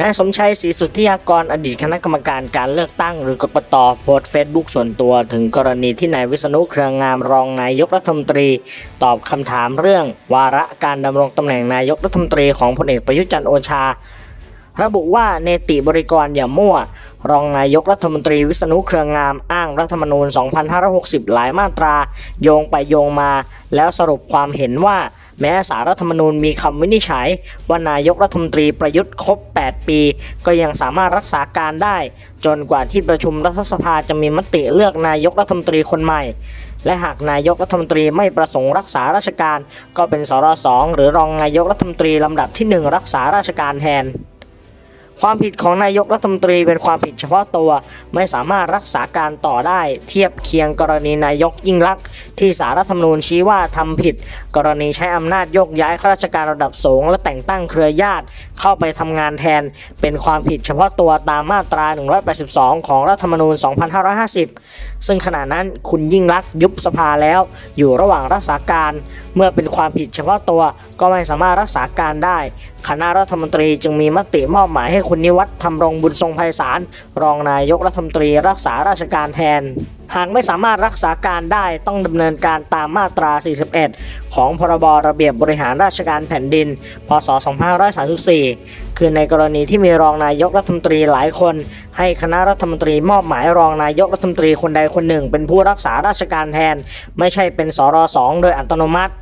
นายสมชัยศรีสุทธิยากรอดีตคณะกรรมการการเลือกตั้งหรือกกตโพสต์เฟซบุ๊กส่วนตัว ถึงกรณีที่นายวิษณุเครืองามรองนายกรัฐมนตรี ตอบคำถามเรื่อง วาระการดำรงตำแหน่งนายกรัฐมนตรีของพลเอกประยุทธ์จันทร์โอชา ระบุว่าเนติบริกรอย่ามั่ว รองนายกรัฐมนตรีวิษณุเครืองามอ้างรัฐธรรมนูญ 2560 หลายมาตรา โยงไปโยงมา แล้วสรุปความเห็นว่า แม้สารรัฐธรรมนูญมีคำวินิจฉัย ว่านายกรัฐมนตรีประยุทธ์ครบ 8 ปี ก็ยังสามารถรักษาการได้ จนกว่าที่ประชุมรัฐสภาจะมีมติเลือกนายกรัฐมนตรีคนใหม่ และหากนายกรัฐมนตรีไม่ประสงค์รักษาราชการ ก็เป็นสรสองหรือรองนายกรัฐมนตรีลำดับที่หนึ่งรักษาราชการแทน ความผิดของนายกรัฐมนตรีเป็นความผิดเฉพาะตัว ไม่สามารถรักษาการต่อได้เทียบเคียงกรณีนายกยิ่งลักษณ์ที่สารรัฐธรรมนูญชี้ว่าทำผิด กรณีใช้อำนาจโยกย้ายข้าราชการระดับสูง และแต่งตั้งเครือญาติเข้าไปทำงานแทน เป็นความผิดเฉพาะตัวตามมาตรา 182 ของรัฐธรรมนูญ 2550 ซึ่งขณะนั้นคุณยิ่งลักษณ์ยุบสภาแล้ว อยู่ระหว่างรักษาการ เมื่อเป็นความผิดเฉพาะตัวก็ไม่สามารถรักษาการได้ คณะรัฐมนตรีจึงมีมติมอบหมายให้คุณนิวัฒน์ทำรงบุญทรงไพศาลรองนายกรัฐมนตรีรักษาราชการแทน หากไม่สามารถรักษาการได้ต้องดำเนินการตามมาตรา 41 ของพรบระเบียบบริหารราชการแผ่นดิน พศ 2534 คือในกรณีที่มีรองนายกรัฐมนตรีหลายคน ให้คณะรัฐมนตรีมอบหมายรองนายกรัฐมนตรีคนใดคนหนึ่ง เป็นผู้รักษาราชการแทน ไม่ใช่เป็นสรสองโดยอัตโนมัติ